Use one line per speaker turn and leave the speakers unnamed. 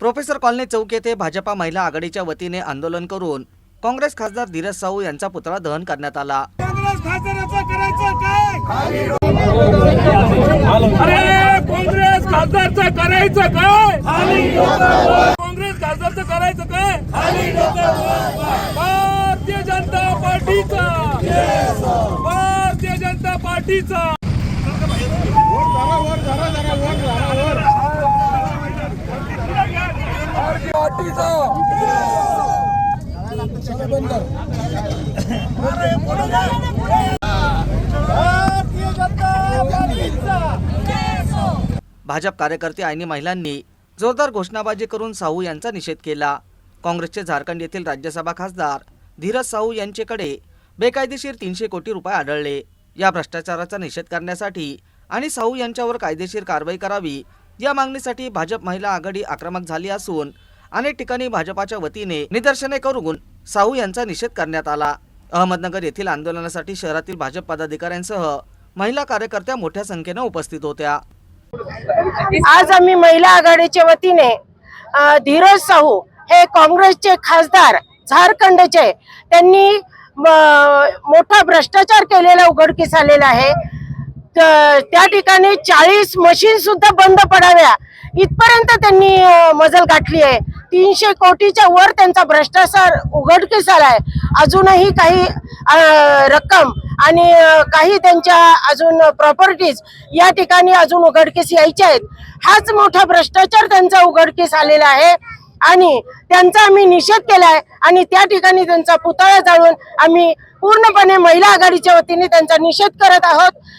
Professor colony चौक येथे भाजपा महिला आघाडीच्या वतीने आंदोलन करून काँग्रेस खासदार धीरज साहू यांचा पुतळा दहन करण्यात आला.
काँग्रेस खासदाराचं करायचं काय अरे काँग्रेस खासदारचं करायचं काय? काँग्रेस खासदारचं करायचं काय? भारतीय जनता पार्टीचा. भारतीय जनता पार्टीचा. पार्टीचा
भाजप कार्यकर्ते आणि महिलांनी जोरदार घोषणाबाजी करून साहू यांचा निषेध केला. काँग्रेसचे झारखंड येथील राज्यसभा खासदार धीरज साहू यांच्याकडे बेकायदेशीर तीनशे कोटी रुपये आढळले. या भ्रष्टाचाराचा निषेध करण्यासाठी आणि साहू यांच्यावर कायदेशीर कारवाई करावी या मागणीसाठी भाजप महिला आघाडी आक्रमक झाली असून अनेक ठिकाणी भाजपाच्या वतीने निदर्शने करून साहू यांचा निषेध करण्यात आला. अहमदनगर येथील आंदोलनासाठी शहरातील भाजप पदाधिकाऱ्यांसह महिला कार्यकर्त्या मोठ्या संख्येने उपस्थित होत्या.
आज आम्ही महिला आघाडीच्या वतीने धीरज साहू हे काँग्रेसचे खासदार झारखंडचे त्यांनी मोठा भ्रष्टाचार केलेला उघडकीस आलेला आहे. त्या ठिकाणी चाळीस मशीन सुद्धा बंद पडाव्या इथपर्यंत त्यांनी मजल गाठली आहे. तीनशे कोटीच्या वर त्यांचा भ्रष्टाचार उघडकीस आलाय. अजूनही काही रक्कम आणि काही त्यांच्या अजून प्रॉपर्टीज या ठिकाणी अजून उघडकीस यायच्या आहेत. हाच मोठा भ्रष्टाचार त्यांचा उघडकीस आलेला आहे आणि त्यांचा आम्ही निषेध केलाय आणि त्या ठिकाणी त्यांचा पुतळा जाळून आम्ही पूर्णपणे महिला आघाडीच्या वतीने त्यांचा निषेध करत आहोत.